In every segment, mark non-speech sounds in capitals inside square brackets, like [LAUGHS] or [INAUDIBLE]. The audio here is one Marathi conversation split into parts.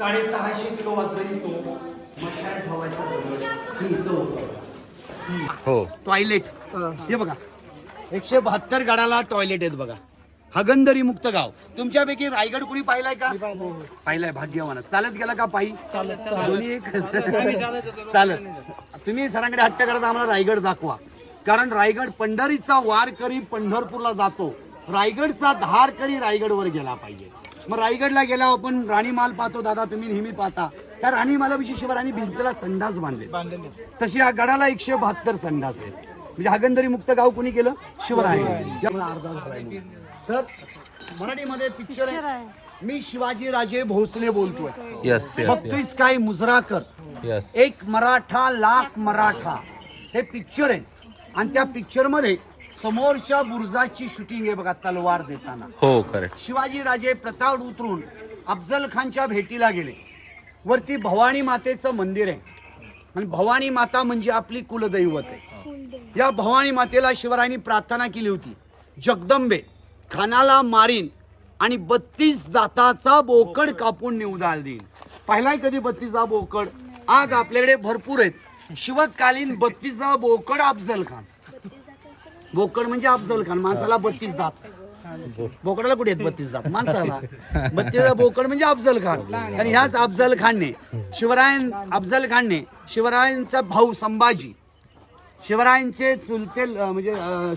साडेसहाशे किलो वजनाची तो मशाल ठेवायचा दगड हे इथं होतं. हो. टॉयलेट. हे. बघा. एकशे बहात्तर गाडाला टॉयलेट आहेत बघा. हगंदरी मुक्त गाव. तुमच्यापैकी रायगड कुणी पाहिलाय का? पाहिलाय. भाग्यवान. चालत गेला का पायी? दोन्ही एक चालत. तुम्ही सरांकडे हट्ट करत आम्हाला रायगड दाखवा. कारण रायगड पंढरीचा वारकरी पंढरपूरला जातो. रायगडचा धारकरी रायगडवर गेला पाहिजे. मग रायगडला गेल्यावर आपण राणीमाल पाहतो दादा तुम्ही नेहमी पाहता. त्या राणीमालाविषयी शिवरायांनी भिंतीला संडास बांधले तशी या गडाला एकशे बहात्तर संडास आहेत. म्हणजे हागंदरी मुक्त गाव कोणी केलं? शिवराय. तर मराठीमध्ये पिक्चर आहे. मी शिवाजी राजे भोसले बोलतोय. यस यस बघतोयस काय? मुजराकर. यस एक मराठा लाख मराठा. हे पिक्चर आहे आणि त्या पिक्चरमध्ये समोरच्या बुर्जाची शूटिंग आहे बघा तलवार देताना. हो करेक्ट शिवाजी राजे प्रताप उतरून अफजल खानच्या भेटीला गेले. वरती भवानी मातेचं मंदिर आहे. आणि भवानी माता म्हणजे आपली कुलदैवत आहे. या भवानी मातेला शिवरायांनी प्रार्थना केली होती. जगदंबे खानाला मारीन आणि बत्तीस दाताचा बोकड कापून निवदाल देईन. पाहिलाय कधी बत्तीसा बोकड? आज आपल्याकडे भरपूर आहेत. शिवकालीन बत्तीसा बोकड अफजल खान. बोकड म्हणजे अफजल खान माणसाला बत्तीस दात. बोकडाला कुठे आहेत बत्तीस दात? माणसाला. बत्तीस बोकड म्हणजे अफजल खान. आणि ह्याच अफजल खानने शिवरायन अफजल खानने शिवरायांचा भाऊ संभाजी शिवरायांचे चुलते म्हणजे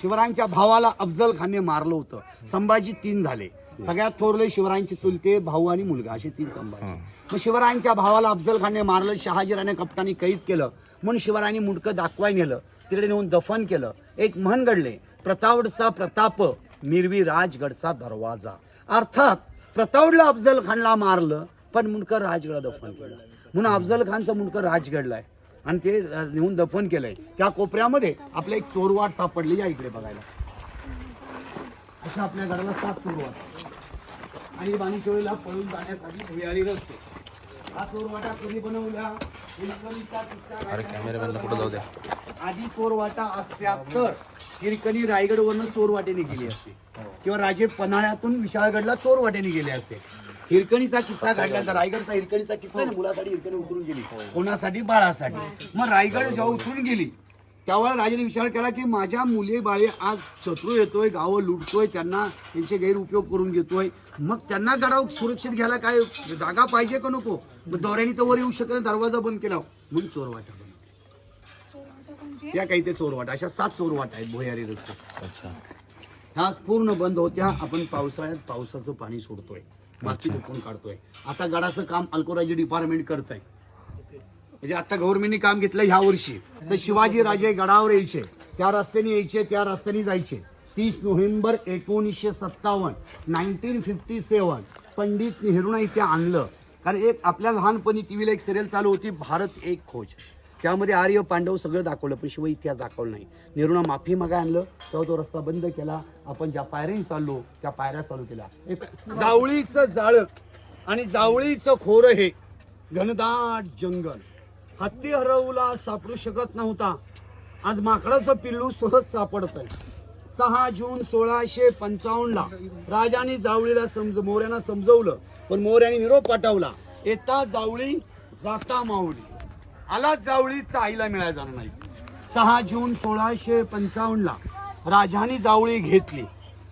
शिवरायांच्या भावाला अफजल खानने मारलं होतं. संभाजी तीन झाले. सगळ्यात थोरले शिवरायांचे चुलते भाऊ आणि मुलगा असे तीन संभाजी. मग शिवरायांच्या भावाला अफजल खानने मारलं शहाजीराने कपटाने कैद केलं. म्हणून शिवरायांनी मुंडकं दाखवाय नेलं. तिकडे नेऊन दफन केलं. एक म्हण घडले प्रतावडचा प्रताप मिरवी राजगडचा दरवाजा. अर्थात प्रतावडला अफजल खानला मारलं पण मुंडकर राजगडला दफन केलं. म्हणून अफजल खानचं मुंडकं राजगडला आहे आणि ते नेऊन दफन केलंय. त्या कोपऱ्यामध्ये आपल्या एक चोरवाट सापडली या इकडे बघायला. अशा आपल्या घराला सात चोरवाट आणि बाणीचोळीला पळून जाण्यासाठी भुयारी रस्ते. हा चोरवाटा कधी बनवल्या अरे कॅमेरामॅनला कुठं जाऊ द्या? आधी चोरवाटा असत्या तर हिरकणी रायगडवरनं चोरवाटेने गेली असते. किंवा राजे पन्हाळ्यातून विशाळगडला चोरवाटेने गेले असते. हिरकणीचा किस्सा घडला तर रायगडचा हिरकणीचा किस्सा आहे ना मुलासाठी हिरकणी उतरून गेली. कोणासाठी? बाळासाठी. मग रायगड जेव्हा उतरून गेली त्यावेळेला राजाने विचार केला की माझ्या मुले बाळे आज शत्रू येतोय गावं लुटतोय त्यांना त्यांचे गैरउपयोग करून घेतोय. मग त्यांना गडाव सुरक्षित घ्यायला काय जागा पाहिजे का नको? मग दौऱ्याने तर वर येऊ शकत नाही, दरवाजा बंद केला. म्हणून चोरवाटा. या काही ते चोरवाट अशा सात चोरवाट आहेत भुयारी रस्ते. अच्छा. ह्या पूर्ण बंद होत्या आपण पावसाळ्यात पावसाचं पाणी सोडतोय. माती उकळून काढतोय. आता गडाचं काम अल्कोराजी डिपार्टमेंट करत आहे म्हणजे आता गव्हर्नमेंटने काम घेतलं ह्या वर्षी. तर शिवाजी राजे गडावर यायचे. त्या रस्त्याने यायचे त्या रस्त्याने जायचे. तीस नोव्हेंबर एकोणीसशे सत्तावन्न नाईन्टीन फिफ्टी सेवन पंडित नेहरूनं इथे आणलं. कारण एक आपल्या लहानपणी टीव्हीला एक सिरियल चालू होती भारत एक खोज. त्यामध्ये आर्य पांडव सगळं दाखवलं पण शिवाय इतिहास दाखवलं नाही. नेहरूनं माफी मागा आणलं तेव्हा तो रस्ता बंद केला. आपण ज्या पायऱ्यांनी चाललो त्या पायऱ्या चालू केल्या. एक जावळीचं जाळं आणि जावळीचं खोरं हे. घनदाट जंगल. हत्ती हरवला सापडू शकत नव्हता. आज माकडाचं पिल्लू सहज सापडत आहे सहा जून सोळाशे पंचावन्नला राजाने जावळीला समज मोऱ्यांना समजवलं पण मोऱ्याने निरोप पाठवला. येता जावळी जाता मावळी आला जावळी तर आईला मिळायला जाणार नाही. सहा जून सोळाशे पंचावन्नला राजाने जावळी घेतली.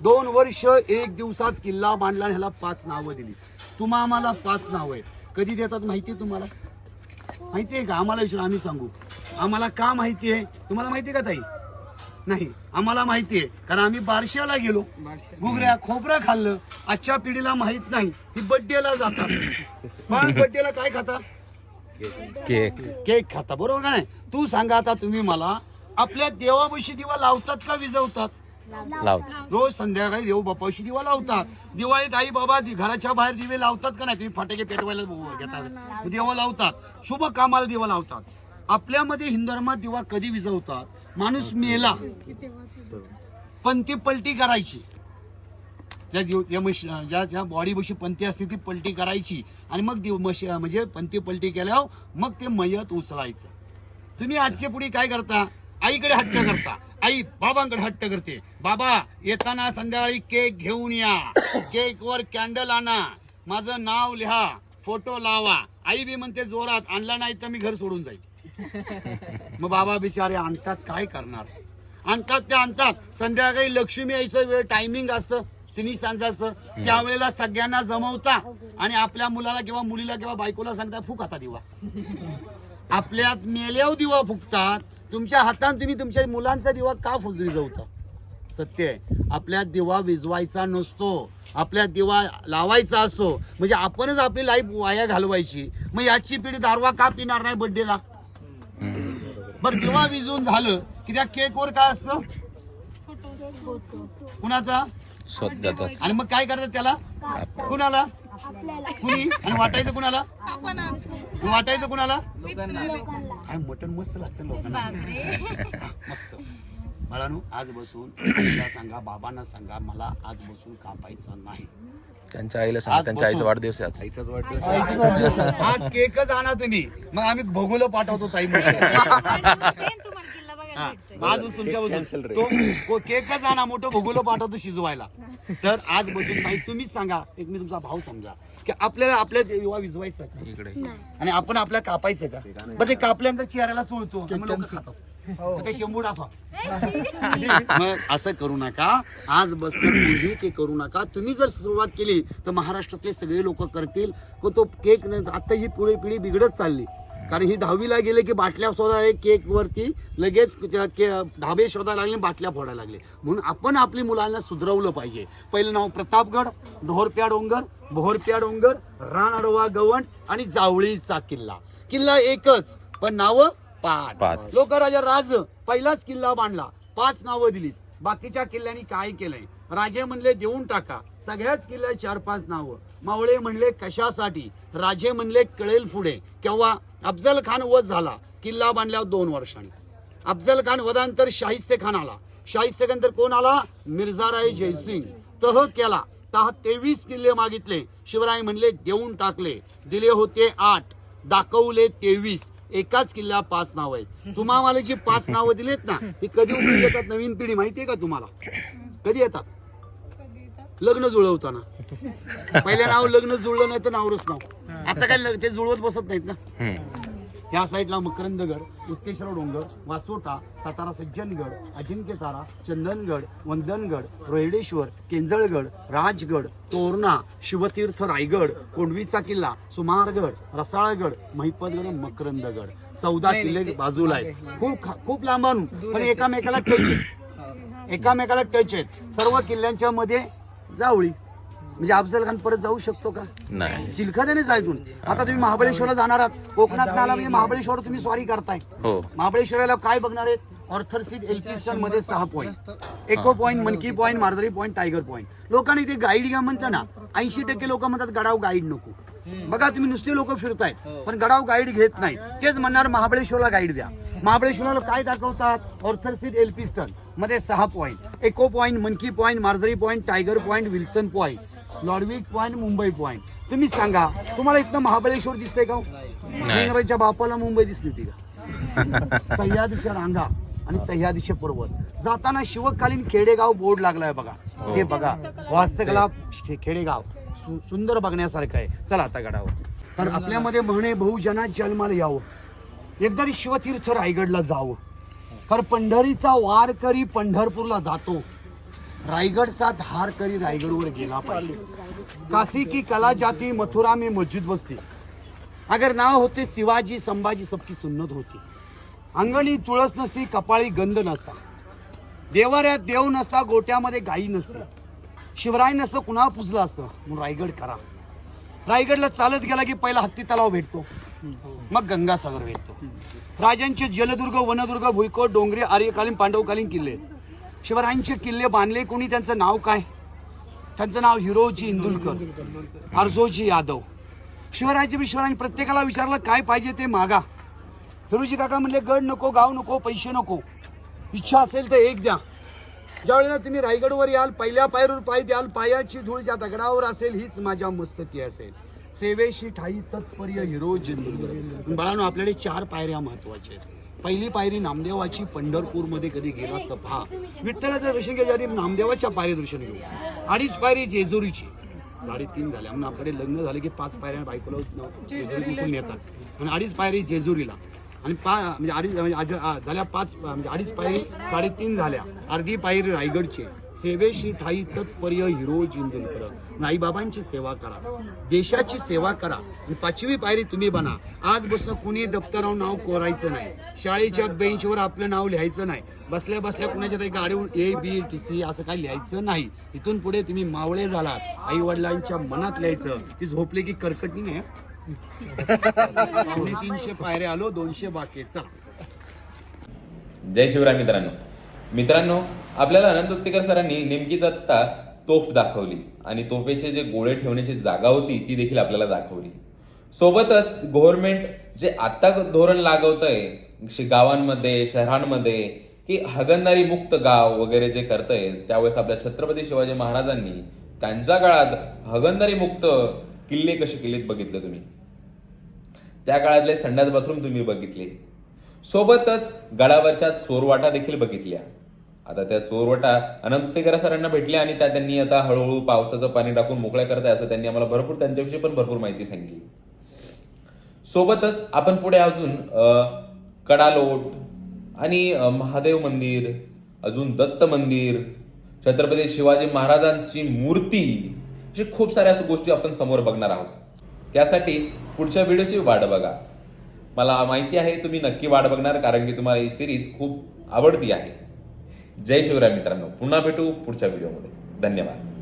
दोन वर्ष एक दिवसात किल्ला बांधला आणि ह्याला पाच नावं दिली. तुम्हा आम्हाला पाच नावं आहेत. कधी देतात माहिती आहे तुम्हाला? माहिती आहे का? आम्हाला विचार आम्ही सांगू. आम्हाला का माहिती आहे? तुम्हाला माहिती आहे का ताई? नाही. आम्हाला माहिती आहे. कारण आम्ही बारशाला गेलो. घुगऱ्या खोबरं खाल्लं. आजच्या पिढीला माहीत नाही. ही बड्डेला जातात. पण बड्डेला काय खाता? केक. केक खाता बरोबर का नाही? तू सांगा आता तुम्ही मला आपल्या देवापाशी दिवा लावतात का विजवतात? लाव रोज संध्याकाळी देव बापाशी दिवा लावतात. दिवाळीत आई बाबा दि- घराच्या बाहेर दिवे लावतात का नाही? तुम्ही फटाके पेटवायला घेतात. दिवा लावतात. शुभ कामाला दिवा लावतात. आपल्यामध्ये हिंदू धर्मात दिवा कधी विजवतात? माणूस मेला. पण ती पलटी करायची. त्या दिव त्या म्हश ज्या ज्या बॉडी बशी पंथी असते ती पलटी करायची. आणि मग दिव म्हश म्हणजे पंथी पलटी केल्यावर मग ते मयत उचलायचं. तुम्ही आजच्या पुढे काय करता? आईकडे हट्ट करता. आई बाबांकडे हट्ट करते. बाबा येताना संध्याकाळी केक घेऊन या. केक वर कॅन्डल आणा. माझं नाव लिहा. फोटो लावा. आई बी म्हणते जोरात आणला नाही तर मी घर सोडून जाईल. [LAUGHS] मग बाबा बिचारे आणतात काय करणार? आणतात ते आणतात. संध्याकाळी लक्ष्मी यायचं वेळ टायमिंग असतं. तिन्ही सांजाचं. त्यावेळेला सगळ्यांना जमवता आणि आपल्या मुलाला किंवा मुलीला किंवा बायकोला सांगता फुक आता दिवा. आपल्यात मेल्याव दिवा फुकतात. तुमच्या हातान तुम्ही तुमच्या मुलांचा दिवा का फुजली विजवता सत्य आहे. आपल्या दिवा विजवायचा नसतो. आपल्या दिवा लावायचा असतो. म्हणजे आपणच आपली लाईफ वाया घालवायची. मग याची पिढी दारवा का पिणार नाही बर्थडेला बरं दिवा विजवून झालं की त्या केकवर काय असतं? कुणाचा? स्वतःचाच आणि मग काय करतात त्याला? कुणाला? कुणी? आणि वाटायचं कुणाला? वाटायचं कुणाला? काय मटण मस्त लागतं लोकांना. [LAUGHS] मस्त. बाळानू आज बसून आईला सांगा बाबांना सांगा मला आज बसून कापायचं नाही. त्यांच्या आईला सांगा त्यांच्या आईचा. वाढदिवस आहे आज. आईचाच वाढदिवस आज केकच आणा तुम्ही. मग आम्ही भगुलं पाठवतो ताई [LAUGHS] [LAUGHS] हा, आजच तुमच्या बसून तो तो केकच आणा मोठं भगुलं पाठवतो शिजवायला. तर आज बसून ताई तुम्हीच सांगा. एक मी तुमचा भाऊ समजा. की आपल्याला आपल्या युवा विजवायचं का? इकडे. आणि आपण आपल्या कापायचं का? बरं ते कापल्यानंतर चेहऱ्याला चोळतो. लोकं खातात. ते शेंबूड असा. मग असं करू नका. आज बसणार पूर्वी ते करू नका. तुम्ही जर सुरुवात केली तर महाराष्ट्रातले सगळे लोक करतील. को तो केक नाही आता ही पुढे पिढी बिघडत चालली. कारण ही दहावीला गेले की बाटल्या शोधा केक वरती लगेच के- ढाबे शोधायला लागले बाटल्या फोडायला लागले. म्हणून आपण आपली मुलांना सुधरवलं पाहिजे. पहिलं नाव प्रतापगड ढोरप्या डोंगर भोरप्या डोंगर रानअडवा गवंड आणि जावळीचा किल्ला. किल्ला एकच पण नावं पाच. पाच. लोक राजा राज पहिलाच किल्ला बांधला. पाच नावं दिलीत. बाकीच्या किल्ल्यांनी काय केलंय? राजे म्हणले देऊन टाका. सगळ्याच किल्ल्या चार पाच नावं. मावळे म्हणले कशासाठी? राजे म्हणले कळेल पुढे. केव्हा? अफजल खान वध झाला किल्ला बांधल्यावर दोन वर्षांनी. अफजल खान वधानंतर शाहिस्ते खान आला. शाहिस्ते खान तर कोण आला? मिर्झाराय जयसिंग. तह केला. तह तेवीस किल्ले मागितले. शिवराय म्हणले देऊन टाकले. दिले होते आठ. दाखवले तेवीस. एकाच किल्ला पाच नाव आहेत. तुम्हाला जी पाच नावं दिलेत ना ही कधी उपयोगी येतात? नवीन पिढी माहितीये का तुम्हाला? कधी येतात? लग्न जुळवताना. पहिल्या नाव लग्न जुळलं नाही तर नावरच नाव. आता काय ते जुळवत बसत नाहीत ना. हम्म. या साईडला मकरंदगड उत्तेश्वर डोंगर वासोटा सातारा सज्जनगड अजिंक्यतारा चंदनगड वंदनगड रोहिडेश्वर केंजळगड राजगड तोरणा शिवतीर्थ रायगड कोंडवीचा किल्ला सुमारगड रसाळगड महिपतगड मकरंदगड. चौदा किल्ले बाजूला आहेत. खूप खूप लांबून पण एकामेकाला टच आहेत. एकामेकाला टच [COUGHS] आहेत. सर्व किल्ल्यांच्या मध्ये जावळी. म्हणजे अफजल खान परत जाऊ शकतो का? नाही. चिलखत्याने जायतून आता तुम्ही महाबळेश्वरला जाणार आहात. कोकणात आला म्हणजे महाबळेश्वर तुम्ही स्वारी करताय. हो. महाबळेश्वराला काय बघणार आहेत? ऑर्थर सीट एल्फिस्टनमध्ये सहा point echo point monkey point Marjorie point tiger point लोकांनी ते गाईड घ्या म्हणतं ना ऐंशी टक्के लोक म्हणतात गडाव गाईड नको. बघा तुम्ही नुसते लोक फिरतायत पण गडाव गाईड घेत नाही तेच म्हणणार महाबळेश्वरला गाईड द्या. महाबळेश्वरला काय दाखवतात? ऑर्थर सीट एल्फिस्टनमध्ये सहा point echo point monkey point Marjorie point tiger point Wilson point Lodwick point Mumbai point तुम्ही सांगा तुम्हाला इथनं महाबळेश्वर दिसतंय का हो? इंग्रजच्या बापाला मुंबई दिसली होती का? [LAUGHS] सह्याद्रीच्या रांगा आणि सह्याद्रीचे पर्वत. जाताना शिवकालीन खेडेगाव बोर्ड लागलाय बघा. हे. बघा वास्तकला खेडेगाव. सुंदर बघण्यासारखं आहे. चला आता गडावर. तर आपल्यामध्ये म्हणे बहुजनात जन्माला यावं. एकदा शिवतीर्थ रायगडला जावं. तर पंढरीचा वार करी पंढरपूरला जातो. रायगडचा धार करी रायगडवर गेला पाहिजे. काशी की कला जाती मथुरा में मस्जिद बसती. अगर नाव होते शिवाजी संभाजी सबकी सुन्नत होती. अंगणी तुळस नसती कपाळी गंध नसता. देवाऱ्यात देव नसता गोट्यामध्ये गाई नसते. शिवराय नसतं कुणा पुजलं असतं? म्हणून रायगड करा. रायगडला चालत गेला की पहिला हत्ती तलाव भेटतो. मग गंगासागर भेटतो. राजांचे जलदुर्ग वनदुर्ग भुईकोट डोंगरे आर्यकालीन पांडवकालीन किल्ले. शिवरायांचे किल्ले बांधले कोणी त्यांचं नाव काय? त्यांचं नाव हिरोजी इंदुलकर अर्जोजी यादव. शिवरायाचे बी शिवरायांनी प्रत्येकाला विचारलं काय पाहिजे ते मागा. हिरोजी काका म्हणले गड नको गाव नको पैसे नको. इच्छा असेल तर एक द्या. ज्या वेळेला तुम्ही रायगडवर याल पहिल्या पायरीवर पाय द्याल पायाची धूळ ज्या दगडावर असेल हीच माझ्या मस्तकी असेल. सेवेशी ठाई तत्पर्य हिरो जिंदुलकर बाळानो आपल्याकडे चार पायऱ्या महत्त्वाच्या आहेत. पहिली पायरी नामदेवाची पंढरपूरमध्ये कधी गेला तर पहा. विठ्ठलाचं दर्शन घ्यायच्या आधी नामदेवाच्या पायरी दर्शन घेऊ. अडीच पायरी जेजुरीची. साडेतीन झाल्या. म्हणून आपल्याकडे लग्न झाले की पाच पायऱ्या बायकोला न- जेजुरीला उचलून येतात आणि अडीच पायरी जेजुरीला. आणि पा म्हणजे अडीच म्हणजे झाल्या पाच म्हणजे अडीच पायरी साडेतीन झाल्या. अर्धी पायरी रायगडची. सेवेशी ठाई तत्पर्य हिरो जिंदूरकर आई बाबांची सेवा करा. देशाची सेवा करा. आणि पाचवी पायरी तुम्ही बना. आज बसणं कुणी दप्तरावर नाव कोरायचं नाही. शाळेच्या बेंचवर आपलं नाव लिहायचं नाही. बसल्या बसल्या कुणाच्या तरी गाडीवर ए बी टी सी असं काही लिहायचं नाही. इथून पुढे तुम्ही मावळे झालात. आई वडिलांच्या मनात लिहायचं. ती झोपले की कर्कटी नाही [LAUGHS] तीनशे पायऱ्या आलो दोनशे बाकीचा जय शिवराय मित्रांनो. मित्रांनो आपल्याला अनंत उत्तेकर सरांनी नेमकीच आत्ता तोफ दाखवली आणि तोफेचे जे गोळे ठेवण्याची जागा होती ती देखील आपल्याला दाखवली. सोबतच गव्हर्नमेंट जे आत्ता धोरण लागवतंय गावांमध्ये शहरांमध्ये की हगणदारी मुक्त गाव वगैरे जे करतंय त्यावेळेस आपल्या छत्रपती शिवाजी महाराजांनी त्यांच्या काळात हगणदारी मुक्त किल्ले कसे केलेत बघितले तुम्ही? त्या काळातले संडास बाथरूम तुम्ही बघितले. सोबतच गडावरच्या चोरवाटा देखील बघितल्या. आता त्या चोरवटा अनंतेकर सरांना भेटल्या आणि त्या त्यांनी आता हळूहळू पावसाचं पाणी टाकून मोकळ्या करताय असं त्यांनी आम्हाला भरपूर त्यांच्याविषयी पण भरपूर माहिती सांगितली. सोबतच आपण पुढे अजून कडालोट आणि महादेव मंदिर अजून दत्त मंदिर छत्रपती शिवाजी महाराजांची मूर्ती असे खूप साऱ्या अशा गोष्टी आपण समोर बघणार आहोत. त्यासाठी पुढच्या व्हिडिओची वाट बघा. मला माहिती आहे तुम्ही नक्की वाट बघणार कारण की तुम्हाला ही सिरीज खूप आवडती आहे. जय शिवराय मित्रांनो. पुन्हा भेटू पुढच्या व्हिडिओमध्ये. धन्यवाद.